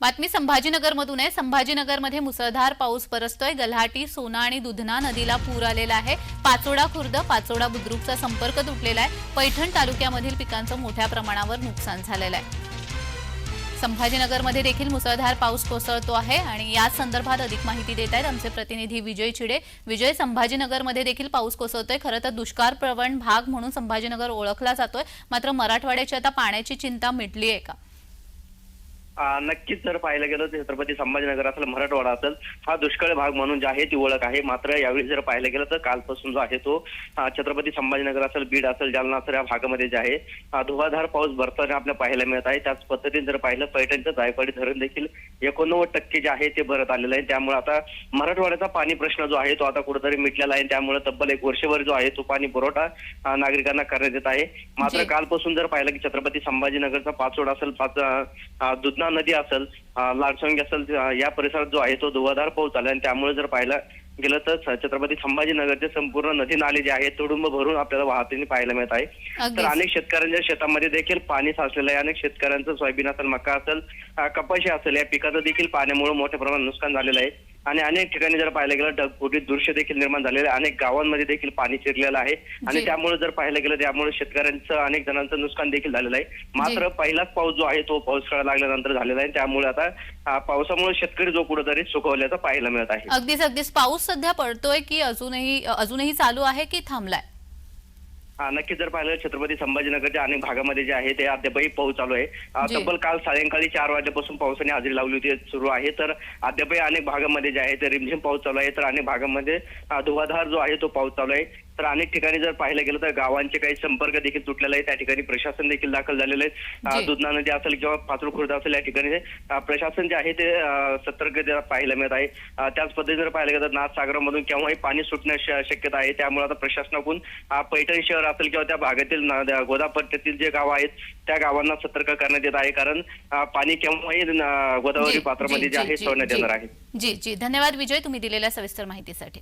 बातमी संभाजीनगरमधून आहे. संभाजीनगरमध्ये मुसळधार पाऊस बरसतोय गल्हाटी सोना आणि दुधना नदीला पूर आलेला आहे. पाचोडा खुर्द पाचोडा बुद्रुकचा संपर्क तुटलेला आहे. पैठण तालुक्यामधील पिकांचं मोठ्या प्रमाणावर नुकसान झालेलं आहे. संभाजीनगरमध्ये देखील मुसळधार पाऊस कोसळतो आहे आणि या संदर्भात अधिक माहिती देत आहेत आमचे प्रतिनिधी विजय चिडे. विजय संभाजीनगरमध्ये देखील पाऊस कोसळतोय. खरं तर दुष्काळ प्रवण भाग म्हणून संभाजीनगर ओळखला जातोय. मात्र मराठवाड्याची आता पाण्याची चिंता मिटली आहे का? नक्कीच जर पाहायला गेलं तर छत्रपती संभाजीनगर असेल मराठवाडा असेल हा दुष्काळ भाग म्हणून जे आहे ती ओळख आहे. मात्र यावेळी जर पाहायला गेलं तर कालपासून जो आहे तो छत्रपती संभाजीनगर असेल बीड असेल जालना असेल या भागामध्ये जे आहे धुवाधार पाऊस भरताना आपल्याला पाहायला मिळत आहे. त्याच पद्धतीने जर पाहिलं पैठणचं जायकवाडी धरण देखील एकोणनव्वद टक्के जे आहे ते भरत आलेलं आहे. त्यामुळे आता मराठवाड्याचा पाणी प्रश्न जो आहे तो आता कुठेतरी मिटलेला आहे. त्यामुळे तब्बल एक वर्षभर जो आहे तो पाणी पुरवठा नागरिकांना करण्यात येत आहे. मात्र. कालपासून जर पाहिलं की छत्रपती संभाजीनगरचा पाचोड असेल पाच अ, दुधना नदी असेल लाडसंगी असेल या परिसरात जो आहे तो धुवाधार पाऊस आला आणि त्यामुळे जर पाहायला गेलं तर छत्रपती संभाजीनगरचे संपूर्ण नदी नाले जे आहेत तुडुंब भरून आपल्याला वाहतीने पाहायला मिळत आहे. तर. अनेक शेतकऱ्यांच्या शेतामध्ये देखील पाणी साचलेलं आहे. अनेक शेतकऱ्यांचं सोयाबीन असेल मका असेल कपाशी असेल या पिकाचं देखील पाण्यामुळे मोठ्या प्रमाणात नुकसान झालेलं आहे. आणि अनेक ठिकाणी जर पाहायला गेलं ढगफुटीत दृश्य देखील निर्माण झालेलं आहे. अनेक गावांमध्ये देखील पाणी शिरलेलं आहे. आणि. त्यामुळे जर पाहायला गेलं त्यामुळे शेतकऱ्यांचं अनेक जणांचं नुकसान देखील झालेलं आहे. मात्र पहिलाच पाऊस जो आहे तो पाऊस काळ लागल्यानंतर झालेला आहे. त्यामुळे आता पावसामुळे शेतकरी जो कुठेतरी सुखवल्याचं पाहायला मिळत आहे. अगदीच अगदीच. पाऊस सध्या पडतोय की अजूनही अजूनही चालू आहे की थांबलाय? हा नक्कीच जर पाहिलं छत्रपती संभाजीनगरच्या अनेक भागामध्ये जे आहे ते अद्यापही पाऊस चालू आहे. जी. तब्बल काल सायंकाळी चार वाजल्यापासून पावसाने हजेरी लावली होती सुरू आहे. तर अद्यापही अनेक भागामध्ये जे आहे ते रिमझिम पाऊस चालू आहे. तर अनेक भागामध्ये धुवाधार जो आहे तो पाऊस चालू आहे. तर अनेक ठिकाणी जर पाहिलं गेलं तर गावांचे काही संपर्क देखील तुटलेले आहे त्या ठिकाणी प्रशासन देखील दाखल झालेलं आहे. दुधना नदी असेल किंवा पाचूर खुर्द असेल या ठिकाणी. प्रशासन जे आहे ते आ, सतर्कता पाहायला मिळत आहे. त्याच पद्धतीने जर पाहिलं गेलं तर नाथसागरामधून केव्हाही पाणी सुटण्याची शक्यता आहे. त्यामुळे आता प्रशासनाकडून पैठण शहर असेल किंवा त्या भागातील गोदापट्ट्यातील जे गाव आहेत त्या गावांना सतर्क करण्यात येत आहे. कारण पाणी केव्हाही गोदावरी पात्रामध्ये जी, आहे सोडण्यात. येणार आहे. जी जी. धन्यवाद विजय तुम्ही दिलेल्या सविस्तर माहितीसाठी.